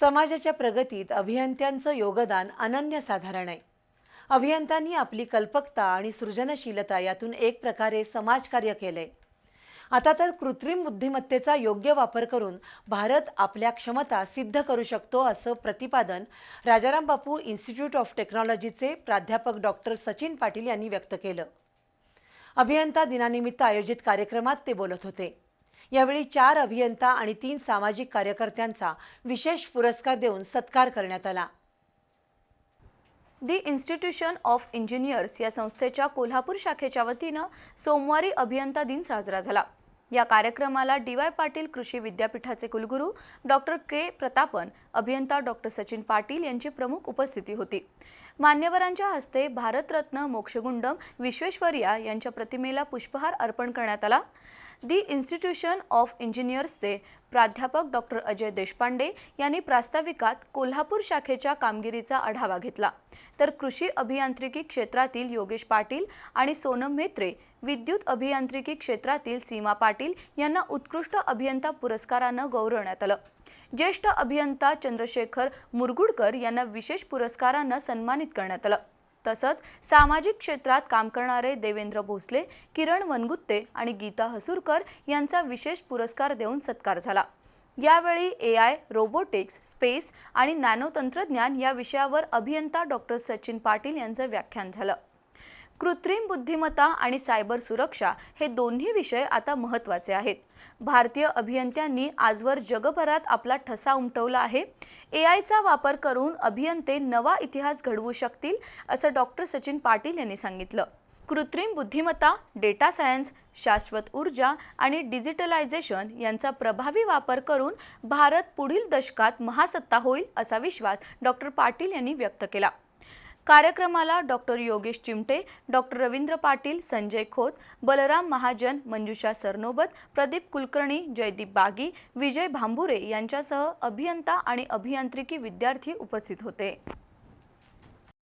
समाजाच्या प्रगतीत अभियंत्यांचं योगदान अनन्यसाधारण आहे. अभियंत्यांनी आपली कल्पकता आणि सृजनशीलता यातून एक प्रकारे समाजकार्य केलंय. आता तर कृत्रिम बुद्धिमत्तेचा योग्य वापर करून भारत आपल्या क्षमता सिद्ध करू शकतो असं प्रतिपादन राजाराम बापू इन्स्टिट्यूट ऑफ टेक्नॉलॉजीचे प्राध्यापक डॉक्टर सचिन पाटील यांनी व्यक्त केलं. अभियंता दिनानिमित्त आयोजित कार्यक्रमात ते बोलत होते. यावेळी चार अभियंता आणि तीन सामाजिक कार्यकर्त्यांचा विशेष पुरस्कार देऊन सत्कार करण्यात आला. दी इन्स्टिट्यूशन ऑफ इंजिनियर्स या संस्थेच्या कोल्हापूर शाखेच्या वतीनं सोमवारी अभियंता दिन साजरा झाला. या कार्यक्रमाला डी वाय पाटील कृषी विद्यापीठाचे कुलगुरू डॉक्टर के प्रतापन अभियंता डॉक्टर सचिन पाटील यांची प्रमुख उपस्थिती होती. मान्यवरांच्या हस्ते भारतरत्न मोक्षगुंडम विश्वेश्वरिया यांच्या प्रतिमेला पुष्पहार अर्पण करण्यात आला. दी इन्स्टिट्यूशन ऑफ इंजिनियर्सचे प्राध्यापक डॉक्टर अजय देशपांडे यांनी प्रास्ताविकात कोल्हापूर शाखेच्या कामगिरीचा आढावा घेतला. तर कृषी अभियांत्रिकी क्षेत्रातील योगेश पाटील आणि सोनम म्हेत्रे विद्युत अभियांत्रिकी क्षेत्रातील सीमा पाटील यांना उत्कृष्ट अभियंता पुरस्कारानं गौरवण्यात आलं. ज्येष्ठ अभियंता चंद्रशेखर मुरगुडकर यांना विशेष पुरस्कारानं सन्मानित करण्यात आलं. तसंच सामाजिक क्षेत्रात काम करणारे देवेंद्र भोसले किरण वनगुत्ते आणि गीता हसूरकर यांचा विशेष पुरस्कार देऊन सत्कार झाला. यावेळी ए आय रोबोटिक्स स्पेस आणि नॅनो तंत्रज्ञान या विषयावर अभियंता डॉक्टर सचिन पाटील यांचं व्याख्यान झालं. कृत्रिम बुद्धिमत्ता आणि सायबर सुरक्षा हे दोन्ही विषय आता महत्त्वाचे आहेत. भारतीय अभियंत्यांनी आजवर जगभरात आपला ठसा उमटवला आहे. ए आयचा वापर करून अभियंते नवा इतिहास घडवू शकतील असं डॉक्टर सचिन पाटील यांनी सांगितलं. कृत्रिम बुद्धिमत्ता डेटा सायन्स शाश्वत ऊर्जा आणि डिजिटलायझेशन यांचा प्रभावी वापर करून भारत पुढील दशकात महासत्ता होईल असा विश्वास डॉक्टर पाटील यांनी व्यक्त केला. कार्यक्रमाला डॉक्टर योगेश चिमटे डॉक्टर रवींद्र पाटील संजय खोत बलराम महाजन मंजुषा सरनोबत प्रदीप कुलकर्णी जयदीप बागी विजय भांबुरे यांच्यासह अभियंता आणि अभियांत्रिकी विद्यार्थी उपस्थित होते.